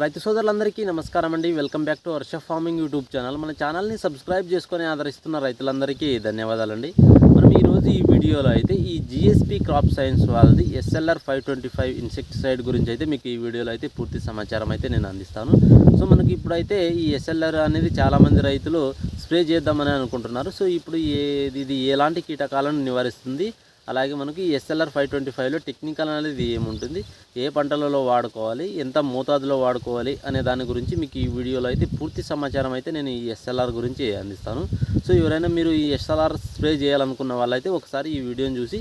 రైతు సోదరులందరికీ నమస్కారం అండి. Welcome back to Varsha farming YouTube channel. మన ఛానల్ని సబ్స్క్రైబ్ చేసుకొని ఆదరిస్తున్న రైతులందరికీ ధన్యవాదాలండి. మనం ఈరోజు ఈ వీడియోలో అయితే ఈ జిఎస్పి క్రాప్ సైన్స్ వాళ్ళది SLR five twenty five insecticide గురించి అయితే మీకు ఈ వీడియోలో అయితే పూర్తి సమాచారం అయితే నేను అందిస్తాను. సో మనకి ఇప్పుడైతే ఈ ఎస్ఎల్ఆర్ అనేది చాలామంది రైతులు స్ప్రే చేద్దామని అనుకుంటున్నారు. సో ఇప్పుడు ఏది ఇది ఎలాంటి కీటకాలను నివారిస్తుంది? అలాగే మనకి ఎస్ఎల్ఆర్ ఫైవ్ ట్వంటీ ఫైవ్లో టెక్నికల్ అనేది ఏముంటుంది? ఏ పంటలలో వాడుకోవాలి? ఎంత మోతాదులో వాడుకోవాలి? అనే దాని గురించి మీకు ఈ వీడియోలో అయితే పూర్తి సమాచారం అయితే నేను ఈ ఎస్ఎల్ఆర్ గురించి అందిస్తాను. సో ఎవరైనా మీరు ఈ ఎస్ఎల్ఆర్ స్ప్రే చేయాలనుకున్న వాళ్ళైతే ఒకసారి ఈ వీడియోని చూసి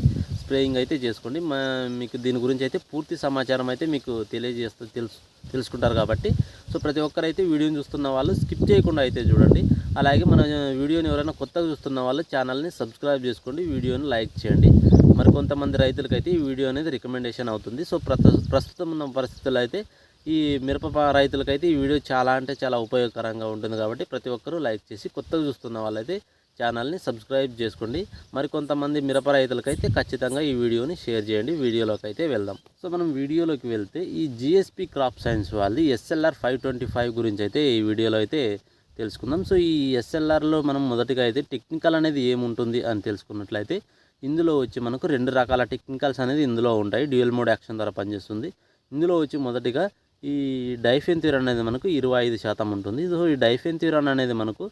స్ప్రేయింగ్ అయితే చేసుకోండి. మా మీకు దీని గురించి అయితే పూర్తి సమాచారం అయితే మీకు తెలియజేస్తూ తెలుసు తెలుసుకుంటారు కాబట్టి. సో ప్రతి ఒక్కరైతే వీడియోని చూస్తున్న వాళ్ళు స్కిప్ చేయకుండా అయితే చూడండి. అలాగే మన వీడియోని ఎవరైనా కొత్తగా చూస్తున్న వాళ్ళు ఛానల్ని సబ్స్క్రైబ్ చేసుకోండి వీడియోని లైక్ చేయండి. మరి కొంతమంది రైతులకైతే ఈ వీడియో అనేది రికమెండేషన్ అవుతుంది. సో ప్రస్తుతం ఉన్న పరిస్థితుల్లో అయితే ఈ మిరప రైతులకైతే ఈ వీడియో చాలా అంటే చాలా ఉపయోగకరంగా ఉంటుంది కాబట్టి ప్రతి ఒక్కరూ లైక్ చేసి కొత్తగా చూస్తున్న వాళ్ళైతే ఛానల్ని సబ్స్క్రైబ్ చేసుకోండి. మరి కొంతమంది మిరప రైతులకైతే ఖచ్చితంగా ఈ వీడియోని షేర్ చేయండి. వీడియోలోకి అయితే వెళ్దాం. సో మనం వీడియోలోకి వెళ్తే ఈ జిఎస్పి క్రాప్ సైన్స్ వాళ్ళది ఎస్ఎల్ఆర్ ఫైవ్ ట్వంటీ ఫైవ్ గురించి అయితే ఈ వీడియోలో అయితే తెలుసుకుందాం. సో ఈ ఎస్ఎల్ఆర్లో మనం మొదటిగా అయితే టెక్నికల్ అనేది ఏముంటుంది అని తెలుసుకున్నట్లయితే ఇందులో వచ్చి మనకు రెండు రకాల టెక్నికల్స్ అనేది ఇందులో ఉంటాయి. డ్యూయల్ మోడ్ యాక్షన్ ద్వారా పనిచేస్తుంది. ఇందులో వచ్చి మొదటిగా ఈ డైఫెన్ అనేది మనకు ఇరవై ఐదు శాతం ఉంటుంది. సో ఈ డైఫెన్ అనేది మనకు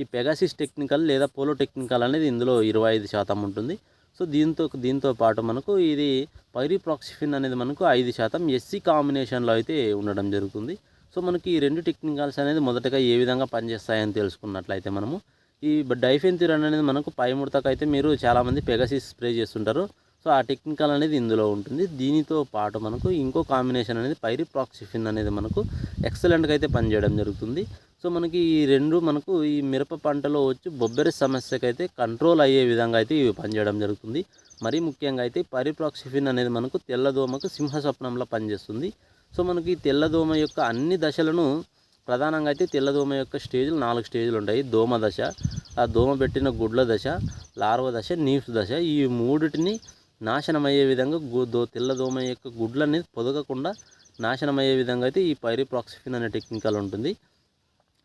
ఈ పెగాసిస్ టెక్నికల్ లేదా పోలో టెక్నికల్ అనేది ఇందులో ఇరవై ఐదు శాతం ఉంటుంది. సో దీంతో దీంతో పాటు మనకు ఇది పైరిప్రాక్సిఫిన్ అనేది మనకు ఐదు శాతం ఎస్సీ కాంబినేషన్లో అయితే ఉండడం జరుగుతుంది. సో మనకి ఈ రెండు టెక్నికల్స్ అనేది మొదటగా ఏ విధంగా పనిచేస్తాయని తెలుసుకున్నట్లయితే మనము. ఈ డైఫెన్థ్యూరన్ అనేది మనకు పై మీరు చాలామంది పెగసిస్ స్ప్రే చేస్తుంటారు. సో ఆ టెక్నికల్ అనేది ఇందులో ఉంటుంది. దీనితో పాటు మనకు ఇంకో కాంబినేషన్ అనేది పైరిప్రాక్సిఫిన్ అనేది మనకు ఎక్సలెంట్గా అయితే పనిచేయడం జరుగుతుంది. సో మనకి ఈ రెండు మనకు ఈ మిరప పంటలో వచ్చి బొబ్బెర సమస్యకైతే కంట్రోల్ అయ్యే విధంగా అయితే ఇవి పనిచేయడం జరుగుతుంది. మరీ ముఖ్యంగా అయితే పరిప్రాక్సిఫిన్ అనేది మనకు తెల్లదోమకు సింహ స్వప్నంలో పనిచేస్తుంది. సో మనకి తెల్లదోమ యొక్క అన్ని దశలను ప్రధానంగా అయితే తెల్లదోమ యొక్క స్టేజ్లు నాలుగు స్టేజ్లు ఉంటాయి. దోమ దశ ఆ దోమ పెట్టిన గుడ్ల దశ లార్వ దశ నీఫ్స్ దశ ఈ మూడిటిని నాశనం అయ్యే విధంగా గు- దో తెల్లదోమ యొక్క గుడ్లు అనేది పొదగకుండా నాశనం అయ్యే విధంగా అయితే ఈ పైరిప్రాక్సిఫిన్ అనే టెక్నికల్ ఉంటుంది.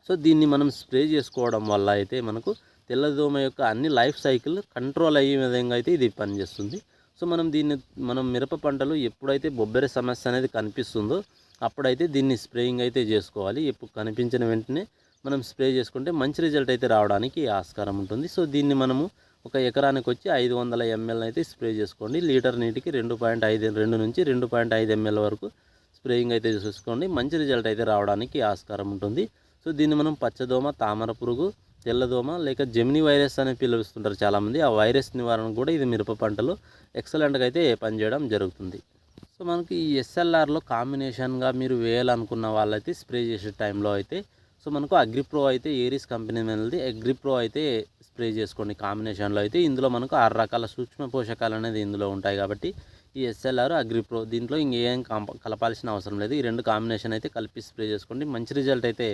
సో దీన్ని మనం స్ప్రే చేసుకోవడం వల్ల అయితే మనకు తెల్లదోమ యొక్క అన్ని లైఫ్ సైకిల్ కంట్రోల్ అయ్యే విధంగా అయితే ఇది పనిచేస్తుంది. సో మనం దీన్ని మనం మిరప పంటలు ఎప్పుడైతే బొబ్బెర సమస్య అనేది కనిపిస్తుందో అప్పుడైతే దీన్ని స్ప్రేయింగ్ అయితే చేసుకోవాలి. ఎప్పుడు కనిపించిన వెంటనే మనం స్ప్రే చేసుకుంటే మంచి రిజల్ట్ అయితే రావడానికి ఆస్కారం ఉంటుంది. సో దీన్ని మనము ఒక ఎకరానికి వచ్చి ఐదు వందల ఎంఎల్ అయితే స్ప్రే చేసుకోండి. లీటర్ నీటికి రెండు పాయింట్ ఐదు రెండు నుంచి రెండు పాయింట్ ఐదు ఎంఎల్ వరకు స్ప్రేయింగ్ అయితే చేసుకోండి. మంచి రిజల్ట్ అయితే రావడానికి ఆస్కారం ఉంటుంది. సో దీన్ని మనం పచ్చదోమ తామర పురుగు తెల్లదోమ లేక జెమిని వైరస్ అని పిలుస్తుంటారు చాలామంది. ఆ వైరస్ నివారణ కూడా ఇది మిరప పంటలో ఎక్సలెంట్గా అయితే పనిచేయడం జరుగుతుంది. సో మనకి ఈ ఎస్ఎల్ఆర్లో కాంబినేషన్గా మీరు వేయాలనుకున్న వాళ్ళైతే స్ప్రే చేసే టైంలో అయితే సో మనకు అగ్రిప్రో అయితే ఏరిస్ కంపెనీ మీద అగ్రిప్రో అయితే స్ప్రే చేసుకోండి కాంబినేషన్లో అయితే. ఇందులో మనకు ఆరు రకాల సూక్ష్మ పోషకాలు అనేది ఇందులో ఉంటాయి కాబట్టి ఈ ఎస్ఎల్ఆర్ అగ్రిప్రో దీంట్లో ఇంకేం కలపాల్సిన అవసరం లేదు. ఈ రెండు కాంబినేషన్ అయితే కలిపి స్ప్రే చేసుకోండి. మంచి రిజల్ట్ అయితే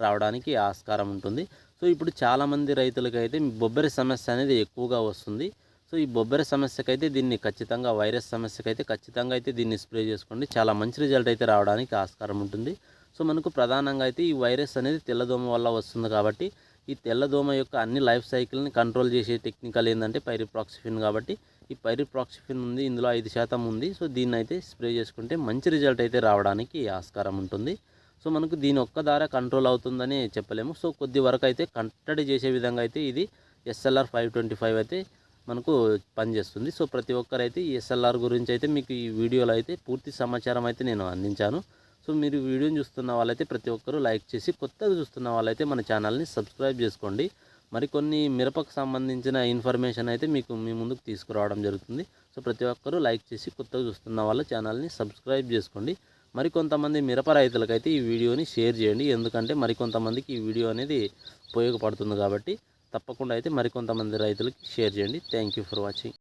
రావడానికి ఆస్కారం ఉంటుంది. సో ఇప్పుడు చాలామంది రైతులకైతే అయితే బొబ్బరి సమస్య అనేది ఎక్కువగా వస్తుంది. సో ఈ బొబ్బరి సమస్యకైతే దీన్ని ఖచ్చితంగా వైరస్ సమస్యకైతే ఖచ్చితంగా అయితే దీన్ని స్ప్రే చేసుకోండి. చాలా మంచి రిజల్ట్ అయితే రావడానికి ఆస్కారం ఉంటుంది. సో మనకు ప్రధానంగా అయితే ఈ వైరస్ అనేది తెల్లదోమ వల్ల వస్తుంది కాబట్టి ఈ తెల్లదోమ యొక్క అన్ని లైఫ్ సైకిల్ని కంట్రోల్ చేసే టెక్నికల్ ఏంటంటే పైరిప్రాక్సిఫిన్ కాబట్టి ఈ పైరిప్రాక్సిఫిన్ ఉంది ఇందులో ఐదు శాతం ఉంది. సో దీన్ని అయితే స్ప్రే చేసుకుంటే మంచి రిజల్ట్ అయితే రావడానికి ఆస్కారం ఉంటుంది. సో మనకు దీని ఒక్క ద్వారా కంట్రోల్ అవుతుందని చెప్పలేము. సో కొద్ది వరకు అయితే కట్టడి చేసే విధంగా అయితే ఇది ఎస్ఎల్ఆర్ ఫైవ్ ట్వంటీ ఫైవ్ అయితే మనకు పనిచేస్తుంది. సో ప్రతి ఒక్కరైతే ఈ ఎస్ఎల్ఆర్ గురించి అయితే మీకు ఈ వీడియోలో అయితే పూర్తి సమాచారం అయితే నేను అందించాను. సో మీరు వీడియోని చూస్తున్న వాళ్ళైతే ప్రతి ఒక్కరూ లైక్ చేసి కొత్తగా చూస్తున్న వాళ్ళైతే మన ఛానల్ని సబ్స్క్రైబ్ చేసుకోండి. మరికొన్ని మిరపకు సంబంధించిన ఇన్ఫర్మేషన్ అయితే మీకు మీ ముందుకు తీసుకురావడం జరుగుతుంది. సో ప్రతి ఒక్కరూ లైక్ చేసి కొత్తగా చూస్తున్న వాళ్ళ ఛానల్ని సబ్స్క్రైబ్ చేసుకోండి. మరికొంతమంది మిరప రైతులకైతే ఈ వీడియోని షేర్ చేయండి. ఎందుకంటే మరికొంతమందికి ఈ వీడియో అనేది ఉపయోగపడుతుంది కాబట్టి తప్పకుండా అయితే మరికొంతమంది రైతులకి షేర్ చేయండి. Thank you for watching